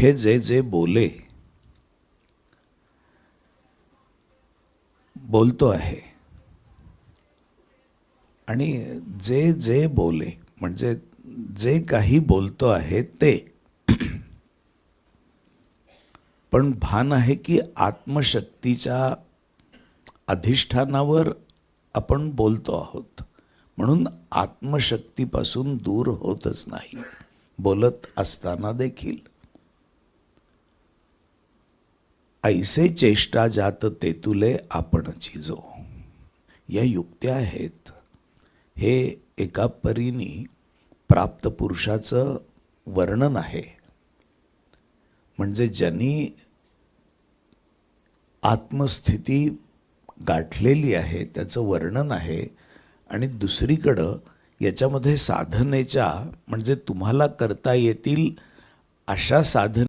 मुखे जे जे बोले बोलतो आहे. आणि जे जे बोले म्हणजे जे काही बोलतो आहे ते. पण भान आहे की आत्मशक्तीच्या अधिष्ठानावर आपण बोलतो आहोत. म्हणून आत्मशक्तीपासून दूर होतच नाही. बोलत असताना देखील. ऐसे चेष्टा जात तेतुले आपणची जो. या युक्त्या आहेत. हे एका परीने प्राप्त पुरुषाचं वर्णन आहे. म्हणजे ज्यांनी आत्मस्थिती गाठलेली आहे त्याचं वर्णन आहे आणि दुसरीकडं याच्यामध्ये साधनेच्या म्हणजे तुम्हाला करता येतील अशा साधन